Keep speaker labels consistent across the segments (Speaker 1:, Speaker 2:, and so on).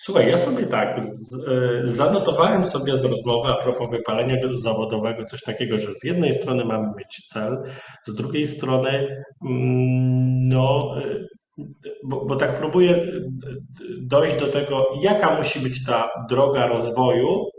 Speaker 1: Słuchaj, ja sobie tak, z, y, zanotowałem sobie z rozmowy a propos wypalenia zawodowego coś takiego, że z jednej strony mamy mieć cel, z drugiej strony, mm, no, y, bo, bo tak próbuję y, dojść do tego, jaka musi być ta droga rozwoju,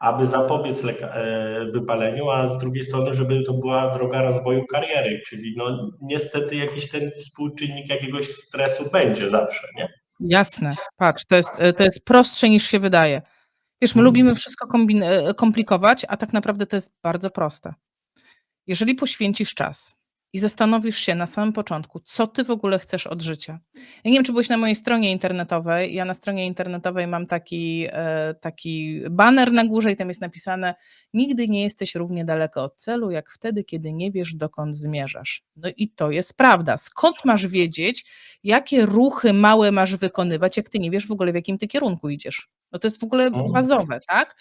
Speaker 1: aby zapobiec e, wypaleniu, a z drugiej strony, żeby to była droga rozwoju kariery, czyli no niestety jakiś ten współczynnik jakiegoś stresu będzie zawsze, nie?
Speaker 2: Jasne, patrz, to jest, to jest prostsze niż się wydaje. Wiesz, my
Speaker 1: Mhm.
Speaker 2: lubimy wszystko kombin- e, komplikować, a tak naprawdę to jest bardzo proste. Jeżeli poświęcisz czas i zastanowisz się na samym początku, co ty w ogóle chcesz od życia. Ja nie wiem, czy byłeś na mojej stronie internetowej. Ja na stronie internetowej mam taki, e, taki baner na górze i tam jest napisane: Nigdy nie jesteś równie daleko od celu, jak wtedy, kiedy nie wiesz, dokąd zmierzasz. No i to jest prawda. Skąd masz wiedzieć, jakie ruchy małe masz wykonywać, jak ty nie wiesz w ogóle, w jakim ty kierunku idziesz? No to jest w ogóle bazowe, tak?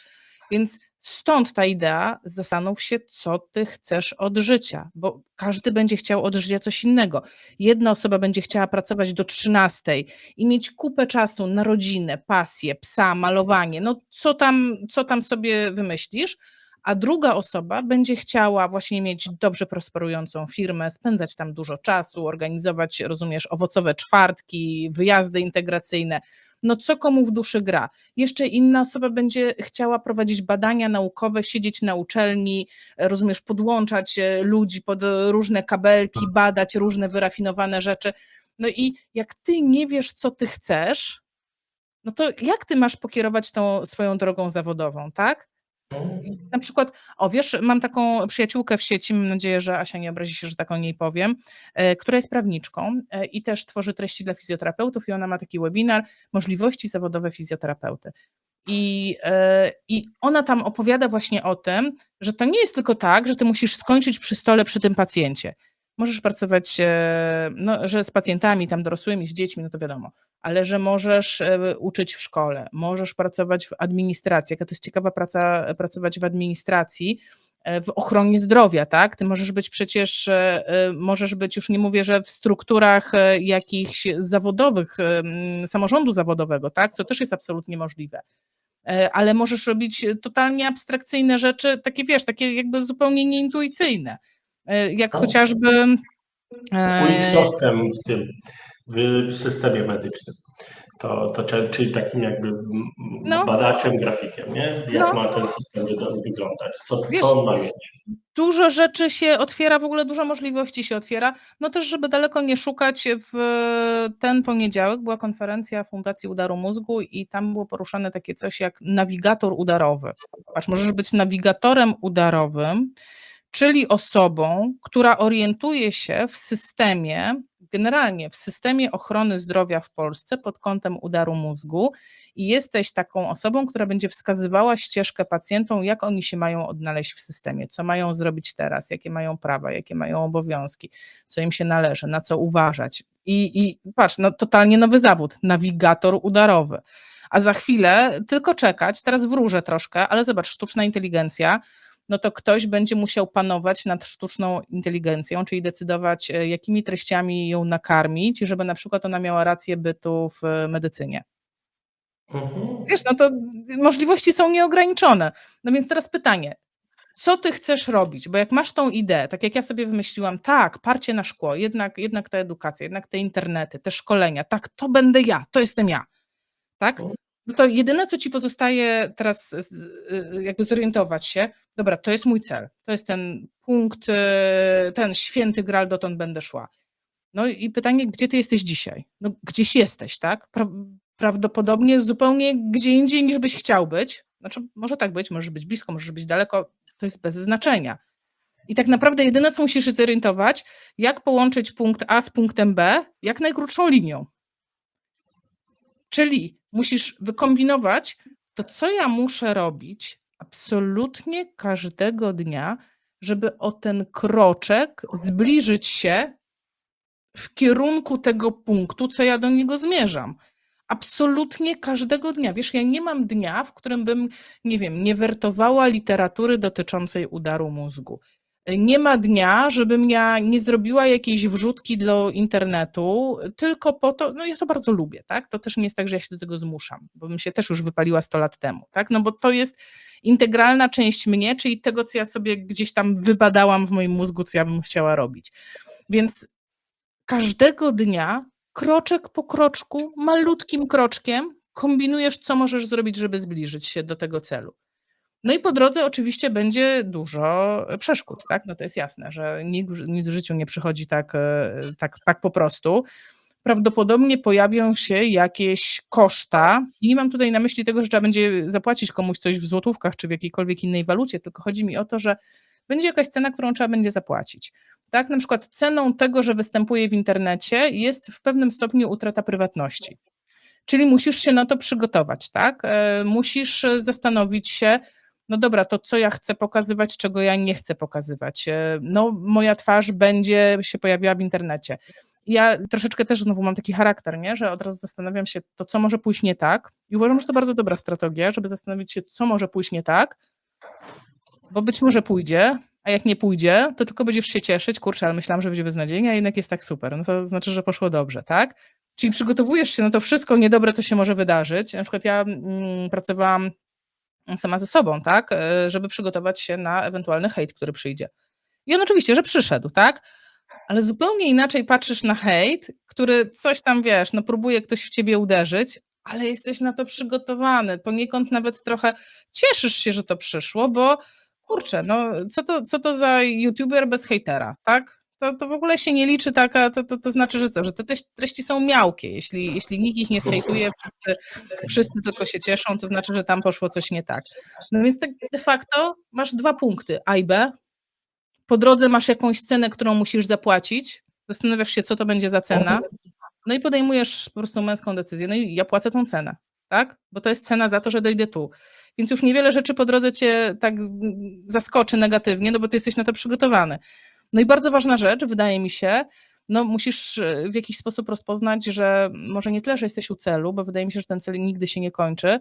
Speaker 2: Więc stąd ta idea, zastanów się, co ty chcesz od życia, bo każdy będzie chciał od życia coś innego. Jedna osoba będzie chciała pracować do 13 i mieć kupę czasu na rodzinę, pasję, psa, malowanie, no co tam, co tam sobie wymyślisz, a druga osoba będzie chciała właśnie mieć dobrze prosperującą firmę, spędzać tam dużo czasu, organizować, rozumiesz, owocowe czwartki, wyjazdy integracyjne. No co komu w duszy gra? Jeszcze inna osoba będzie chciała prowadzić badania naukowe, siedzieć na uczelni, e, rozumiesz, podłączać e, ludzi pod e, różne kabelki, badać różne wyrafinowane rzeczy. No i jak ty nie wiesz, co ty chcesz, no to jak ty masz pokierować tą swoją drogą zawodową, tak? Na przykład, o wiesz, mam taką przyjaciółkę w sieci, mam nadzieję, że Asia nie obrazi się, że tak o niej powiem, e, która jest prawniczką e, i też tworzy treści dla fizjoterapeutów i ona ma taki webinar Możliwości zawodowe fizjoterapeuty. I, e, I ona tam opowiada właśnie o tym, że to nie jest tylko tak, że ty musisz skończyć przy stole przy tym pacjencie. Możesz pracować, e, no, że z pacjentami tam dorosłymi, z dziećmi, no to wiadomo, ale że możesz e, uczyć w szkole, możesz pracować w administracji. Jaka to jest ciekawa praca, pracować w administracji, e, w ochronie zdrowia, tak? Ty możesz być przecież, możesz być, już nie mówię, że w strukturach jakichś zawodowych, samorządu zawodowego, tak? Co też jest absolutnie możliwe. Ale możesz robić totalnie abstrakcyjne rzeczy, takie wiesz, takie jakby zupełnie nieintuicyjne. E, Jak chociażby. e,
Speaker 1: UX-owcem w tym, w systemie medycznym. To, to czyli takim jakby
Speaker 2: No.
Speaker 1: badaczem, grafikiem, nie? Jak
Speaker 2: No.
Speaker 1: ma ten system wyglądać? Co,
Speaker 2: Wiesz,
Speaker 1: co on ma mieć?
Speaker 2: dużo rzeczy się otwiera, w ogóle dużo możliwości się otwiera. No też, żeby daleko nie szukać, w ten poniedziałek była konferencja Fundacji Udaru Mózgu i tam było poruszane takie coś jak nawigator udarowy. Patrz, możesz być nawigatorem udarowym, czyli osobą, która orientuje się w systemie, generalnie w systemie ochrony zdrowia w Polsce pod kątem udaru mózgu i jesteś taką osobą, która będzie wskazywała ścieżkę pacjentom, jak oni się mają odnaleźć w systemie, co mają zrobić teraz, jakie mają prawa, jakie mają obowiązki, co im się należy, na co uważać. I, i patrz, no totalnie nowy zawód, nawigator udarowy. A za chwilę tylko czekać, teraz wróżę troszkę, ale zobacz, sztuczna inteligencja, no to ktoś będzie musiał panować nad sztuczną inteligencją, czyli decydować, e, jakimi treściami ją nakarmić, żeby na przykład ona miała rację bytu w e, medycynie.
Speaker 1: Mhm.
Speaker 2: Wiesz, no to możliwości są nieograniczone. No więc teraz pytanie, co ty chcesz robić? Bo jak masz tą ideę, tak jak ja sobie wymyśliłam, tak, parcie na szkło, jednak, jednak ta edukacja, jednak te internety, te szkolenia, tak, to będę ja, to jestem ja, tak? No to jedyne, co ci pozostaje teraz y, jakby zorientować się, dobra, to jest mój cel, to jest ten punkt, y, ten święty gral, dotąd będę szła. No i pytanie, gdzie ty jesteś dzisiaj? No gdzieś jesteś, tak? Pra prawdopodobnie zupełnie gdzie indziej niż byś chciał być. Znaczy, może tak być, możesz być blisko, możesz być daleko, to jest bez znaczenia. I tak naprawdę jedyne, co musisz się zorientować, jak połączyć punkt A z punktem B jak najkrótszą linią. Czyli musisz wykombinować to, co ja muszę robić absolutnie każdego dnia, żeby o ten kroczek zbliżyć się w kierunku tego punktu, co ja do niego zmierzam. Absolutnie każdego dnia. Wiesz, ja nie mam dnia, w którym bym, nie wiem, nie wertowała literatury dotyczącej udaru mózgu. Nie ma dnia, żebym ja nie zrobiła jakiejś wrzutki do internetu, tylko po to, no ja to bardzo lubię, tak? To też nie jest tak, że ja się do tego zmuszam, bo bym się też już wypaliła 100 lat temu, tak? No bo to jest integralna część mnie, czyli tego, co ja sobie gdzieś tam wybadałam w moim mózgu, co ja bym chciała robić. Więc każdego dnia, kroczek po kroczku, malutkim kroczkiem, kombinujesz, co możesz zrobić, żeby zbliżyć się do tego celu. No i po drodze oczywiście będzie dużo przeszkód, tak? No to jest jasne, że nic, nic w życiu nie przychodzi tak, e, tak, tak po prostu. Prawdopodobnie pojawią się jakieś koszta. I nie mam tutaj na myśli tego, że trzeba będzie zapłacić komuś coś w złotówkach czy w jakiejkolwiek innej walucie, tylko chodzi mi o to, że będzie jakaś cena, którą trzeba będzie zapłacić. Tak, na przykład ceną tego, że występuje w internecie, jest w pewnym stopniu utrata prywatności. Czyli musisz się na to przygotować, tak? E, musisz zastanowić się, no dobra, to co ja chcę pokazywać, czego ja nie chcę pokazywać. E, no, moja twarz będzie się pojawiała w internecie. Ja troszeczkę też znowu mam taki charakter, nie? że od razu zastanawiam się, to co może pójść nie tak. I uważam, że to bardzo dobra strategia, żeby zastanowić się, co może pójść nie tak, bo być może pójdzie, a jak nie pójdzie, to tylko będziesz się cieszyć, kurczę, ale myślałam, że będzie beznadziejnie, a jednak jest tak super. No to znaczy, że poszło dobrze, tak? Czyli przygotowujesz się na to wszystko niedobre, co się może wydarzyć. Na przykład ja mm, pracowałam sama ze sobą, tak, e, żeby przygotować się na ewentualny hejt, który przyjdzie. I on oczywiście, że przyszedł, tak, ale zupełnie inaczej patrzysz na hejt, który coś tam, wiesz, no próbuje ktoś w ciebie uderzyć, ale jesteś na to przygotowany, poniekąd nawet trochę cieszysz się, że to przyszło, bo kurczę, no co to, co to za youtuber bez hejtera, tak? To, to w ogóle się nie liczy taka, to, to, to znaczy, że co, że te treści są miałkie. Jeśli, jeśli nikt ich nie hejtuje, wszyscy, wszyscy tylko się cieszą, to znaczy, że tam poszło coś nie tak. No więc tak de facto masz dwa punkty, A i B. Po drodze masz jakąś cenę, którą musisz zapłacić, zastanawiasz się, co to będzie za cena, no i podejmujesz po prostu męską decyzję, no i ja płacę tą cenę, tak? Bo to jest cena za to, że dojdę tu. Więc już niewiele rzeczy po drodze cię tak zaskoczy negatywnie, no bo ty jesteś na to przygotowany. No i bardzo ważna rzecz, wydaje mi się, no musisz e, w jakiś sposób rozpoznać, że może nie tyle, że jesteś u celu, bo wydaje mi się, że ten cel nigdy się nie kończy,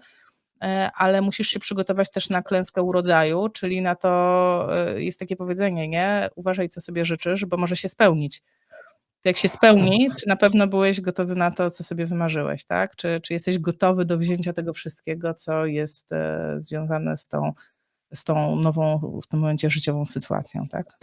Speaker 2: e, ale musisz się przygotować też na klęskę urodzaju, czyli na to e, jest takie powiedzenie, nie? Uważaj, co sobie życzysz, bo może się spełnić. To jak się spełni, czy na pewno byłeś gotowy na to, co sobie wymarzyłeś, tak? Czy, czy jesteś gotowy do wzięcia tego wszystkiego, co jest związane z tą, z tą nową w tym momencie życiową sytuacją, tak?